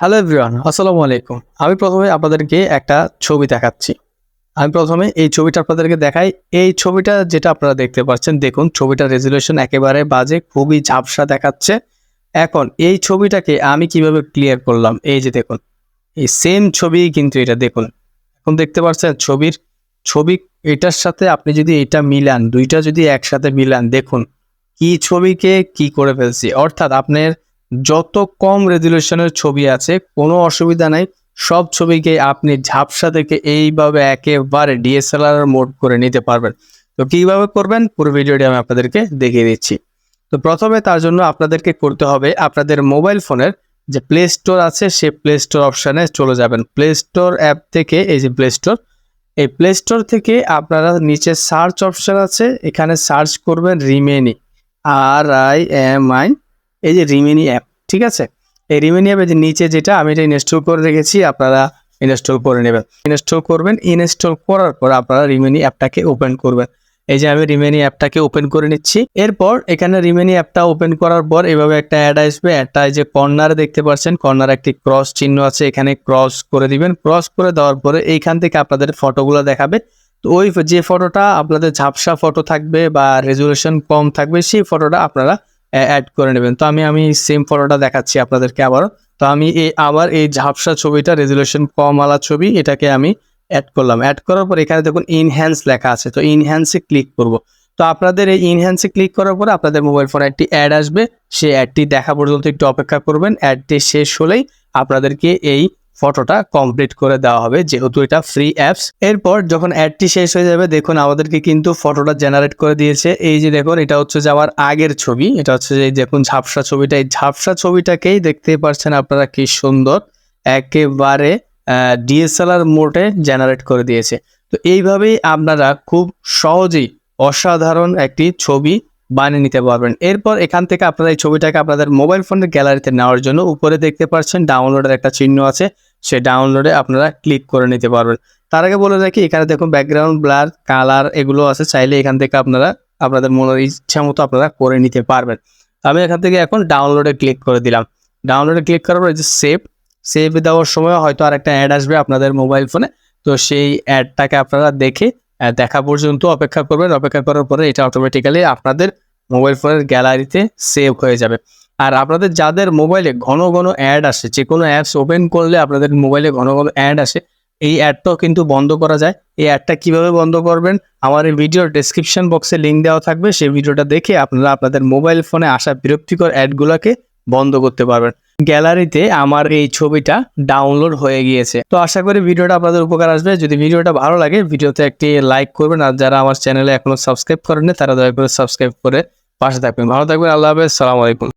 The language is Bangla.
হ্যালো এভরিওয়ান আসসালামু আলাইকুম। আমি প্রথমে আপনাদেরকে একটা ছবি দেখাচ্ছি। আমি প্রথমে এই ছবিটা আপনাদেরকে দেখাই। এই ছবিটা যেটা আপনারা দেখতে পাচ্ছেন, দেখুন ছবিটার রেজুলেশন একেবারে বাজে, খুবই ঝাপসা দেখাচ্ছে। এখন এই ছবিটাকে আমি কীভাবে ক্লিয়ার করলাম? এই যে দেখুন, এই সেম ছবি কিন্তু এটা দেখুন। এখন দেখতে পাচ্ছেন ছবির, ছবি এটার সাথে আপনি যদি এটা মিলান, দুইটা যদি একসাথে মিলান, দেখুন, কি ছবিকে কি করে ফেলছি? অর্থাৎ আপনার যত কম রেজুলেশনের ছবি আছে, কোনো অসুবিধা নাই। সব ছবিকে আপনি ঝাপসা থেকে এইভাবে একেবারে ডিএসএলআর মোড করে নিতে পারবেন। তো কীভাবে করবেন? পুরো ভিডিওটি আমি আপনাদেরকে দেখিয়ে দিচ্ছি। তো প্রথমে তার জন্য আপনাদেরকে করতে হবে আপনাদের মোবাইল ফোনের যে প্লে স্টোর আছে সে প্লে স্টোর অপশানে চলে যাবেন। প্লে স্টোর অ্যাপ থেকে, এই যে প্লে স্টোর এই প্লে স্টোর থেকে আপনারা নিচে সার্চ অপশান আছে। এখানে সার্চ করবেন Remini R I M I এই যে রিমিনি অ্যাপ ঠিক আছে? এই রিমিনি অ্যাপের নিচে যেটা, আমি এটা ইনস্টল করে রেখেছি, আপনারা ইনস্টল করে নেবেন। ইনস্টল করবেন ইনস্টল করার পর আপনারা রিমিনি অ্যাপটাকে ওপেন করবেন। এই যে আমি রিমেনি অ্যাপটাকে ওপেন করে নিচ্ছি। এরপর এখানে রিমেনি অ্যাপটা ওপেন করার পর এভাবে একটা অ্যাড আসবে। অ্যাডটা যে কর্নারে দেখতে পাচ্ছেন, কর্নারে একটি ক্রস চিহ্ন আছে, এখানে ক্রস করে দিবেন। ক্রস করে দেওয়ার পরে এইখান থেকে আপনাদের ফটোগুলো দেখাবে। তো ওই যে ফটোটা, আপনাদের ঝাপসা ফটো থাকবে বা রেজুলেশন কম থাকবে, সেই ফটোটা আপনারা অ্যাড করে নেবেন। তো আমি আমি সেম ফটোটা দেখাচ্ছি আপনাদেরকে আবারও তো আমি এই আবার এই ঝাপসা ছবিটা রেজুলেশন কম আলা ছবি, এটাকে আমি অ্যাড করলাম। অ্যাড করার পর এখানে দেখুন ইনহ্যান্স লেখা আছে। তো ইনহ্যান্সে ক্লিক করব। তো আপনাদের এই ইনহ্যান্সে ক্লিক করার পরে আপনাদের মোবাইল ফোনে একটি অ্যাড আসবে। সেই অ্যাডটি দেখা পর্যন্ত একটু অপেক্ষা করবেন। অ্যাডটি শেষ হলেই আপনাদেরকে এই ফটোটা কমপ্লিট করে দেওয়া হবে, যেহেতু এটা ফ্রি অ্যাপস এরপর যখন অ্যাডটি শেষ হয়ে যাবে, দেখুন আমাদেরকে কিন্তু ফটোটা জেনারেট করে দিয়েছে। এই যে দেখুন, এটা হচ্ছে যে আমার আগের ছবি। এটা হচ্ছে যে দেখুন ঝাপসা ছবিটা। এই ঝাপসা ছবিটাকেই দেখতে পাচ্ছেন আপনারা কি সুন্দর। একেবারে ডিএসএলআর মোডে জেনারেট করে দিয়েছে। তো এইভাবেই আপনারা খুব সহজেই অসাধারণ একটি ছবি বানিয়ে নিতে পারবেন। এরপর এখান থেকে আপনারা এই ছবিটাকে আপনাদের মোবাইল ফোনের গ্যালারিতে নেওয়ার জন্য উপরে দেখতে পাচ্ছেন ডাউনলোডের একটা চিহ্ন আছে। সেই ডাউনলোডে আপনারা ক্লিক করে নিতে পারবেন। তার আগে বলে রাখি, এখানে দেখুন ব্যাকগ্রাউন্ড ব্লার কালার এগুলো আছে, চাইলে এখান থেকে আপনারা, আপনাদের মনের ইচ্ছা মতো আপনারা করে নিতে পারবেন। আমি এখান থেকে এখন ডাউনলোডে ক্লিক করে দিলাম। ডাউনলোডে ক্লিক করার পর যে সেভ সেভ দেওয়ার সময় হয়তো আর একটা অ্যাড আসবে আপনাদের মোবাইল ফোনে তো সেই অ্যাডটাকে আপনারা দেখে দেখা পর্যন্ত অপেক্ষা করবেন। অপেক্ষা করার পরে এটা অটোমেটিক্যালি আপনাদের মোবাইল ফোনের গ্যালারিতে সেভ হয়ে যাবে। আর আপনাদের যাদের মোবাইলে ঘন ঘন অ্যাড আসে, যে কোনো অ্যাপস ওপেন করলে আপনাদের মোবাইলে ঘন ঘন অ্যাড আসে, এই অ্যাডটাও কিন্তু বন্ধ করা যায়। এই অ্যাডটা কীভাবে বন্ধ করবেন? আমার এই ভিডিওর ডেসক্রিপশন বক্সে লিঙ্ক দেওয়া থাকবে, সেই ভিডিওটা দেখে আপনারা আপনাদের মোবাইল ফোনে আসা বিরক্তিকর অ্যাডগুলোকে বন্ধ করতে পারবেন। গ্যালারিতে আমার এই ছবিটা ডাউনলোড হয়ে গিয়েছে। তো আশা করি ভিডিওটা আপনাদের উপকার আসবে। যদি ভিডিওটা ভালো লাগে ভিডিওতে একটি লাইক করবেন, আর যারা আমার চ্যানেলে এখনও সাবস্ক্রাইব করেননি, তারা দয়া করে সাবস্ক্রাইব করে পাশে থাকবেন। ভালো থাকবেন, আল্লাহ হাফেজ, সালাম আলাইকুম।